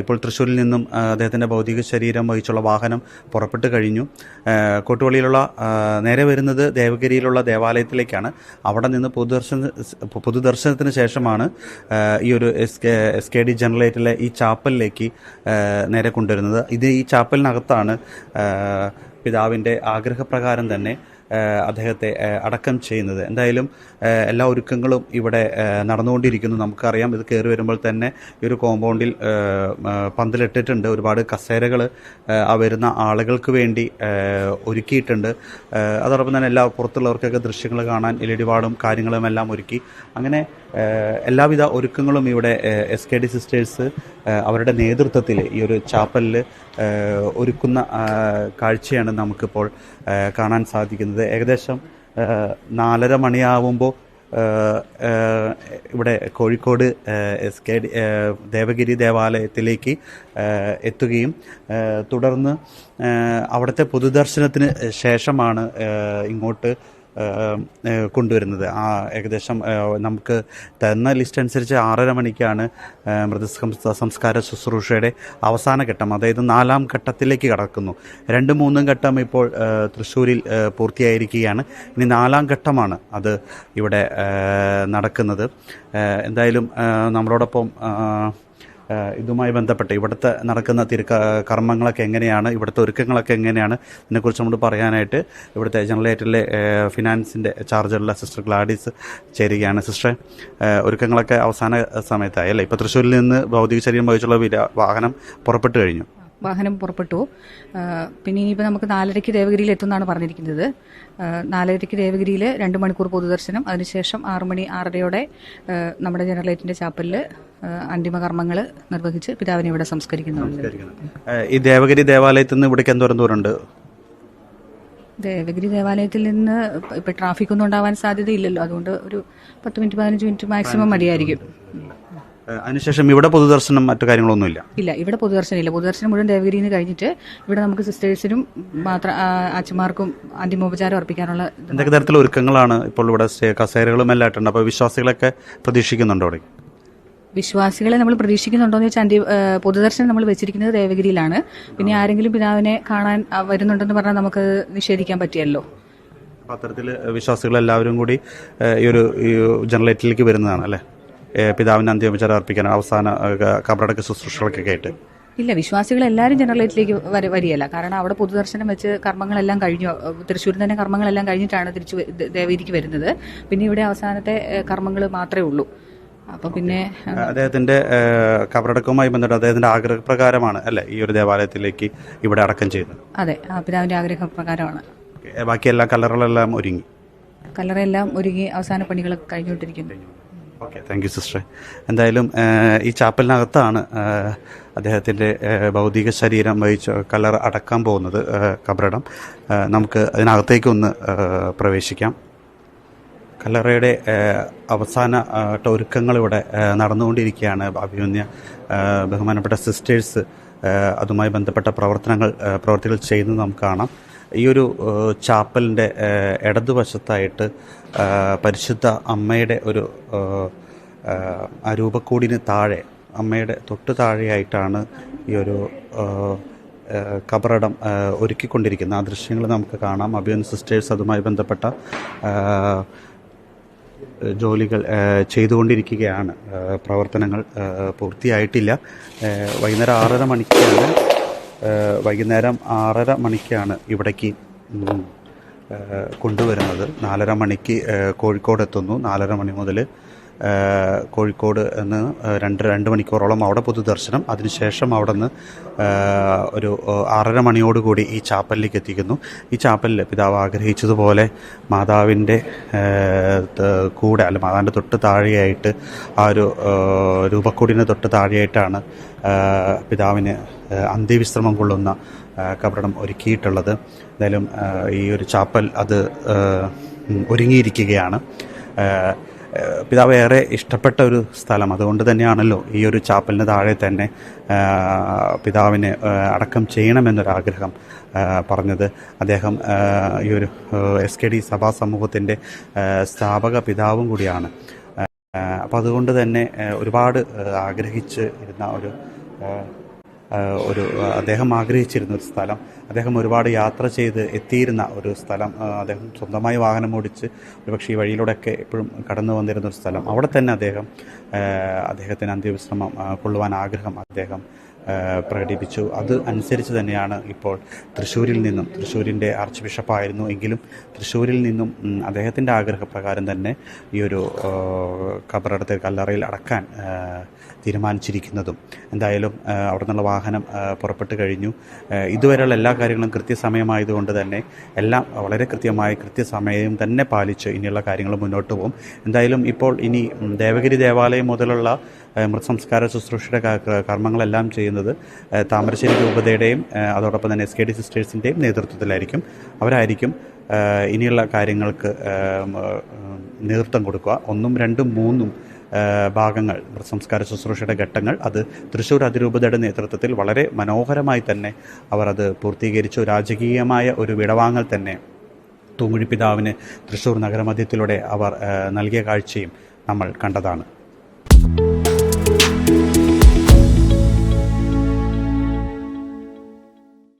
ഇപ്പോൾ തൃശ്ശൂരിൽ നിന്നും അദ്ദേഹത്തിന്റെ ഭൗതിക ശരീരം വഹിച്ചുള്ള വാഹനം പുറപ്പെട്ട് കഴിഞ്ഞു. കോട്ടുവള്ളിയിലുള്ള നേരെ വരുന്നത് ദേവഗിരിയിലുള്ള ദേവാലയത്തിലേക്കാണ്. അവിടെ നിന്ന് പൊതുദർശന പൊതുദർശനത്തിന് ശേഷമാണ് ഈ ഒരു S K S K D ഈ ചാപ്പലിലേക്ക് നേരെ കൊണ്ടുവരുന്നത്. ഇത് ഈ ചാപ്പലിനകത്താണ് പിതാവിന്റെ ആഗ്രഹപ്രകാരം തന്നെ അദ്ദേഹത്തെ അടക്കം ചെയ്യുന്നത്. എന്തായാലും എല്ലാ ഒരുക്കങ്ങളും ഇവിടെ നടന്നുകൊണ്ടിരിക്കുന്നു. നമുക്കറിയാം ഇത് കയറി വരുമ്പോൾ തന്നെ ഈ ഒരു കോമ്പൗണ്ടിൽ പന്തലിട്ടിട്ടുണ്ട്. ഒരുപാട് കസേരകൾ ആ വരുന്ന ആളുകൾക്ക് വേണ്ടി ഒരുക്കിയിട്ടുണ്ട്. അതോടൊപ്പം തന്നെ എല്ലാ പുറത്തുള്ളവർക്കൊക്കെ ദൃശ്യങ്ങൾ കാണാൻ എൽ ഡി വാർഡും കാര്യങ്ങളും എല്ലാം ഒരുക്കി. അങ്ങനെ എല്ലാവിധ ഒരുക്കങ്ങളും ഇവിടെ എസ് കെ ഡി സിസ്റ്റേഴ്സ് അവരുടെ നേതൃത്വത്തിൽ ഈ ഒരു ചാപ്പലിൽ ഒരുക്കുന്ന കാഴ്ചയാണ് നമുക്കിപ്പോൾ കാണാൻ സാധിക്കുന്നത്. ഏകദേശം നാലര മണിയാവുമ്പോൾ ഇവിടെ കോഴിക്കോട് എസ് കെ ദേവഗിരി ദേവാലയത്തിലേക്ക് എത്തുകയും തുടർന്ന് അവിടുത്തെ പൊതുദർശനത്തിന് ശേഷമാണ് ഇങ്ങോട്ട് കൊണ്ടുവരുന്നത്. ആ ഏകദേശം നമുക്ക് തന്ന ലിസ്റ്റ് അനുസരിച്ച് ആറര മണിക്കാണ് മൃതസം സംസ്കാര ശുശ്രൂഷയുടെ അവസാന ഘട്ടം അതായത് നാലാം ഘട്ടത്തിലേക്ക് കടക്കുന്നു. രണ്ടും മൂന്നും ഘട്ടം ഇപ്പോൾ തൃശ്ശൂരിൽ പൂർത്തിയായിരിക്കുകയാണ്. ഇനി നാലാം ഘട്ടമാണ് അത് ഇവിടെ നടക്കുന്നത്. എന്തായാലും നമ്മളോടൊപ്പം ഇതുമായി ബന്ധപ്പെട്ട് ഇവിടുത്തെ നടക്കുന്ന തിരു കർമ്മങ്ങളൊക്കെ എങ്ങനെയാണ്? ഇവിടുത്തെ ഒരുക്കങ്ങളൊക്കെ എങ്ങനെയാണ്? ഇതിനെക്കുറിച്ച് നമ്മൾ പറയാനായിട്ട് ഇവിടുത്തെ ജനറേറ്ററിലെ ഏഹ് ഫിനാൻസിന്റെ ചാർജുള്ള സിസ്റ്റർ ഗ്ലാഡീസ് ചേരുകയാണ്. സിസ്റ്ററെ ഒരുക്കങ്ങളൊക്കെ അവസാന സമയത്തായി അല്ലേ? ഇപ്പോൾ തൃശ്ശൂരിൽ നിന്ന് ഭൗതിക ശരീരം വഹിച്ചുള്ള വാഹനം പുറപ്പെട്ടു കഴിഞ്ഞു. വാഹനം പുറപ്പെട്ടു. പിന്നെ ഇനിയിപ്പോൾ നമുക്ക് നാലരയ്ക്ക് ദേവഗിരിയിൽ എത്തുമെന്നാണ് പറഞ്ഞിരിക്കുന്നത്. നാലരയ്ക്ക് ദേവഗിരിയിൽ രണ്ട് മണിക്കൂർ പൊതുദർശനം. അതിനുശേഷം ആറു മണി ആറരയോടെ നമ്മുടെ ജനറലേറ്റിന്റെ ചാപ്പലിൽ അന്തിമകർമ്മങ്ങൾ നിർവഹിച്ച് പിതാവിനെ ഇവിടെ സംസ്കരിക്കുന്നുണ്ട് ഈ ദേവഗിരി ദേവാലയത്തിൽ നിന്ന് ഇവിടേക്ക് എന്തോരം ദൂരമുണ്ട്? ദേവഗിരി ദേവാലയത്തിൽ നിന്ന് ഇപ്പൊ ട്രാഫിക് ഒന്നും ഉണ്ടാവാൻ സാധ്യതയില്ലല്ലോ. അതുകൊണ്ട് ഒരു പത്ത് മിനിറ്റ് പതിനഞ്ച് മിനിറ്റ് മാക്സിമം മതിയായിരിക്കും. അതിനുശേഷം ഇവിടെ പൊതുദർശനം മറ്റു കാര്യങ്ങളൊന്നുമില്ല. ഇല്ല ഇവിടെ പൊതുദർശനം ഇല്ല. പൊതുദർശനം മുഴുവൻ ദേവഗിരിയിൽ നിന്ന് കഴിഞ്ഞിട്ട് ഇവിടെ നമുക്ക് സിസ്റ്റേഴ്സിനും മാത്രം അച്ഛന്മാർക്കും അന്തിമോപചാരം അർപ്പിക്കാനുള്ള എന്തൊക്കെ തരത്തിലുള്ള ഒരുക്കങ്ങളാണ് ഇപ്പോൾ ഇവിടെ കസേരകളും എല്ലാം ആയിട്ടുണ്ട്? അപ്പോൾ വിശ്വാസികളൊക്കെ പ്രതീക്ഷിക്കുന്നുണ്ടോ അവിടെ? വിശ്വാസികളെ നമ്മൾ പ്രതീക്ഷിക്കുന്നുണ്ടോ എന്ന് വെച്ചാൽ അന്തി പൊതുദർശനം നമ്മൾ വെച്ചിരിക്കുന്നത് ദേവഗിരിയിലാണ്. പിന്നെ ആരെങ്കിലും പിതാവിനെ കാണാൻ വരുന്നുണ്ടെന്ന് പറഞ്ഞാൽ നമുക്ക് നിഷേധിക്കാൻ പറ്റിയല്ലോ. അത്തരത്തിൽ വിശ്വാസികൾ എല്ലാവരും കൂടി ഈ ഒരു ജനറേറ്ററിലേക്ക് ജനറേറ്റിലേക്ക് വരുന്നതാണ് അല്ലേ? പിതാവിന് അന്ത്യോപചാരം അർപ്പിക്കാൻ അവസാന കബറടക്ക ശുശ്രൂഷകളൊക്കെ ആയിട്ട് ഇല്ല വിശ്വാസികൾ എല്ലാവരും ജനറലേറ്റിലേക്ക് വര വരികയല്ല. കാരണം അവിടെ പൊതുദർശനം വെച്ച് കർമ്മങ്ങളെല്ലാം കഴിഞ്ഞു. തൃശ്ശൂരിൽ തന്നെ കർമ്മങ്ങളെല്ലാം കഴിഞ്ഞിട്ടാണ് തിരിച്ചു ദേവീതിക്ക് വരുന്നത്. പിന്നെ ഇവിടെ അവസാനത്തെ കർമ്മങ്ങൾ മാത്രമേ ഉള്ളൂ. അപ്പൊ പിന്നെ അദ്ദേഹത്തിന്റെ കബറടക്കവുമായി ബന്ധപ്പെട്ട് അദ്ദേഹത്തിന്റെ ആഗ്രഹപ്രകാരമാണ് അല്ലേ ഈ ഒരു ദേവാലയത്തിലേക്ക് ഇവിടെ അടക്കം ചെയ്യുന്നത്? അതെ പിതാവിന്റെ ആഗ്രഹപ്രകാരമാണ്. ബാക്കി എല്ലാ കലറുകളെല്ലാം ഒരുങ്ങി. കലറെല്ലാം ഒരുങ്ങി അവസാന പണികളൊക്കെ കഴിഞ്ഞുകൊണ്ടിരിക്കുന്നു. ഓക്കെ താങ്ക് യു സിസ്റ്റർ എന്തായാലും ഈ ചാപ്പലിനകത്താണ് അദ്ദേഹത്തിന്റെ ഭൗതിക ശരീരം വഹിച്ച് കളർ അടക്കാൻ പോകുന്നത് കബറടം. നമുക്ക് അതിനകത്തേക്കൊന്ന് പ്രവേശിക്കാം. കല്ലറയുടെ അവസാന ഒരുക്കങ്ങൾ ഇവിടെ നടന്നുകൊണ്ടിരിക്കുകയാണ്. അഭിമന്യ ബഹുമാനപ്പെട്ട സിസ്റ്റേഴ്സ് അതുമായി ബന്ധപ്പെട്ട പ്രവർത്തനങ്ങൾ പ്രവർത്തികൾ ചെയ്യുന്നത് നമുക്ക് കാണാം. ഈ ഒരു ചാപ്പലിന്റെ ഇടതുവശത്തായിട്ട് പരിശുദ്ധ അമ്മയുടെ ഒരു ആ രൂപക്കൂടിന് താഴെ അമ്മയുടെ തൊട്ട് താഴെയായിട്ടാണ് ഈ ഒരു കബറടം ഒരുക്കിക്കൊണ്ടിരിക്കുന്നത്. ആ ദൃശ്യങ്ങൾ നമുക്ക് കാണാം. അഭിയൻ സിസ്റ്റേഴ്സ് അതുമായി ബന്ധപ്പെട്ട ജോലികൾ ചെയ്തുകൊണ്ടിരിക്കുകയാണ്. പ്രവർത്തനങ്ങൾ പൂർത്തിയായിട്ടില്ല. വൈകുന്നേരം ആറര മണിക്കാണ് വൈകുന്നേരം ആറര മണിക്കാണ് ഇവിടേക്ക് കൊണ്ടുവരുന്നത്. നാലര മണിക്ക് കോഴിക്കോട് എത്തുന്നു നാലര മണി മുതൽ കോഴിക്കോട് നിന്ന് രണ്ട് രണ്ട് മണിക്കൂറോളം അവിടെ പൊതുദർശനം. അതിനുശേഷം അവിടെ നിന്ന് ഒരു ആറര മണിയോടുകൂടി ഈ ചാപ്പലിലേക്ക് എത്തിക്കുന്നു. ഈ ചാപ്പലിൽ പിതാവ് ആഗ്രഹിച്ചതുപോലെ മാതാവിന്റെ കൂടെ അല്ല മാതാവിന്റെ തൊട്ട് താഴെയായിട്ട് ആ ഒരു രൂപക്കൂടിന്റെ തൊട്ട് താഴെയായിട്ടാണ് പിതാവിന് അന്ത്യവിശ്രമം കൊള്ളുന്ന കബറിടം ഒരുക്കിയിട്ടുള്ളത്. എന്തായാലും ഈ ഒരു ചാപ്പൽ അത് ഒരുങ്ങിയിരിക്കുകയാണ്. പിതാവ് ഏറെ ഇഷ്ടപ്പെട്ട ഒരു സ്ഥലം. അതുകൊണ്ട് തന്നെയാണല്ലോ ഈ ഒരു ചാപ്പലിന് താഴെ തന്നെ പിതാവിന് അടക്കം ചെയ്യണമെന്നൊരാഗ്രഹം പറഞ്ഞത്. അദ്ദേഹം ഈ ഒരു എസ് കെ ഡി സഭാ സമൂഹത്തിന്റെ സ്ഥാപക പിതാവും കൂടിയാണ്. അപ്പോൾ അതുകൊണ്ട് തന്നെ ഒരുപാട് ആഗ്രഹിച്ച് ഇരുന്ന ഒരു ഒരു അദ്ദേഹം ആഗ്രഹിച്ചിരുന്ന ഒരു സ്ഥലം. അദ്ദേഹം ഒരുപാട് യാത്ര ചെയ്ത് എത്തിയിരുന്ന ഒരു സ്ഥലം. അദ്ദേഹം സ്വന്തമായി വാഹനം ഓടിച്ച് ഒരുപക്ഷെ ഈ വഴിയിലൂടെയൊക്കെ എപ്പോഴും കടന്നു വന്നിരുന്ന ഒരു സ്ഥലം. അവിടെ തന്നെ അദ്ദേഹം അദ്ദേഹത്തിന് അന്ത്യവിശ്രമം കൊള്ളുവാൻ ആഗ്രഹം അദ്ദേഹം പ്രകടിപ്പിച്ചു. അത് അനുസരിച്ച് തന്നെയാണ് ഇപ്പോൾ തൃശ്ശൂരിൽ നിന്നും തൃശ്ശൂരിന്റെ ആർച്ച് ബിഷപ്പായിരുന്നു എങ്കിലും തൃശ്ശൂരിൽ നിന്നും അദ്ദേഹത്തിന്റെ ആഗ്രഹപ്രകാരം തന്നെ ഈ ഒരു കബറടത്തെ കല്ലറയിൽ അടക്കാൻ തീരുമാനിച്ചിരിക്കുന്നതും. എന്തായാലും അവിടെ നിന്നുള്ള വാഹനം പുറപ്പെട്ട് കഴിഞ്ഞു. ഇതുവരെയുള്ള എല്ലാ കാര്യങ്ങളും കൃത്യസമയമായതുകൊണ്ട് തന്നെ എല്ലാം വളരെ കൃത്യമായി കൃത്യസമയം തന്നെ പാലിച്ച് ഇനിയുള്ള കാര്യങ്ങൾ മുന്നോട്ട് പോകും. എന്തായാലും ഇപ്പോൾ ഇനി ദേവഗിരി ദേവാലയം മുതലുള്ള മൃതസംസ്കാര ശുശ്രൂഷയുടെ കർമ്മങ്ങളെല്ലാം ചെയ്യുന്നത് താമരശ്ശേരി രൂപതയുടെയും അതോടൊപ്പം തന്നെ എസ് കെ ഡി സിസ്റ്റേഴ്സിന്റെയും നേതൃത്വത്തിലായിരിക്കും. അവരായിരിക്കും ഇനിയുള്ള കാര്യങ്ങൾക്ക് നേതൃത്വം കൊടുക്കുക. ഒന്നും രണ്ടും മൂന്നും ഭാഗങ്ങൾ സംസ്കാര ശുശ്രൂഷയുടെ ഘട്ടങ്ങൾ അത് തൃശ്ശൂർ അതിരൂപതയുടെ നേതൃത്വത്തിൽ വളരെ മനോഹരമായി തന്നെ അവർ അത് പൂർത്തീകരിച്ചു. രാജകീയമായ ഒരു വിടവാങ്ങൽ തന്നെ തൂങ്ങുഴി പിതാവിന് തൃശ്ശൂർ നഗരമധ്യത്തിലൂടെ അവർ നൽകിയ കാഴ്ചയും നമ്മൾ കണ്ടതാണ്.